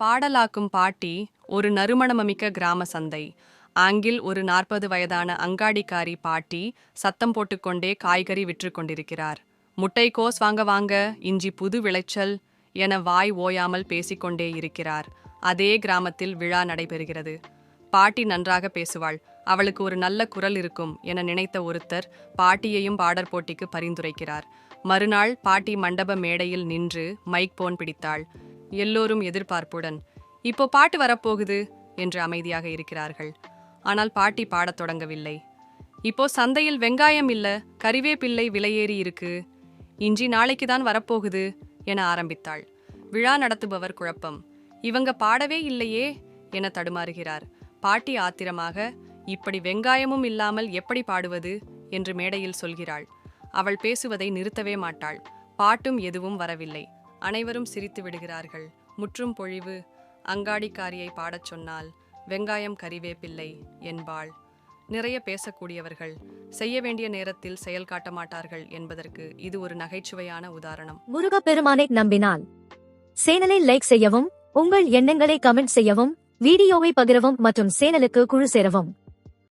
பாடலாக்கும் பாட்டி ஒரு நறுமணமமிக்க கிராம சந்தை. ஆங்கில் ஒரு நாற்பது வயதான அங்காடிக்காரி பாட்டி சத்தம் போட்டுக்கொண்டே காய்கறி விற்று கொண்டிருக்கிறார். முட்டைக்கோஸ் வாங்க வாங்க இஞ்சி புது விளைச்சல் என வாய் ஓயாமல் பேசிக்கொண்டே இருக்கிறார். அதே கிராமத்தில் விழா நடைபெறுகிறது. பாட்டி நன்றாக பேசுவாள். அவளுக்கு ஒரு நல்ல குரல் இருக்கும் என நினைத்த ஒருத்தர் பாட்டியையும் பாடற் போட்டிக்கு பரிந்துரைக்கிறார். மறுநாள் பாட்டி மண்டப மேடையில் நின்று மைக் போன் பிடித்தாள். எல்லோரும் எதிர்பார்ப்புடன் இப்போ பாட்டு வரப்போகுது என்று அமைதியாக இருக்கிறார்கள். ஆனால் பாட்டி பாடத் தொடங்கவில்லை. இப்போ சந்தையில் வெங்காயம் இல்ல கறிவேப்பிள்ளை விலையேறி இருக்கு. இஞ்சி நாளைக்கு தான் வரப்போகுது என ஆரம்பித்தாள். விழா நடத்துபவர் குழப்பம். இவங்க பாடவே இல்லையே என தடுமாறுகிறார். பாட்டி ஆத்திரமாக இப்படி வெங்காயமும் இல்லாமல் எப்படி பாடுவது? என்று மேடையில் சொல்கிறாள். அவள் பேசுவதை நிறுத்தவே மாட்டாள். பாட்டும் எதுவும் வரவில்லை. அனைவரும் சிரித்து விடுகிறார்கள். முற்றும் பொழிவு. அங்காடிக்காரியை பாடச் சொன்னால் வெங்காயம் கறிவேப்பில்லை என்பாள். நிறைய பேசக்கூடியவர்கள். செய்ய வேண்டிய நேரத்தில் செயல் காட்ட மாட்டார்கள் என்பதற்கு இது ஒரு நகைச்சுவையான உதாரணம். முருகப்பெருமானை நம்பினால். சேனலை லைக் செய்யவும் உங்கள் எண்ணங்களை கமெண்ட் செய்யவும் வீடியோவை பகிரவும் மற்றும் சேனலுக்கு குழு சேரவும்.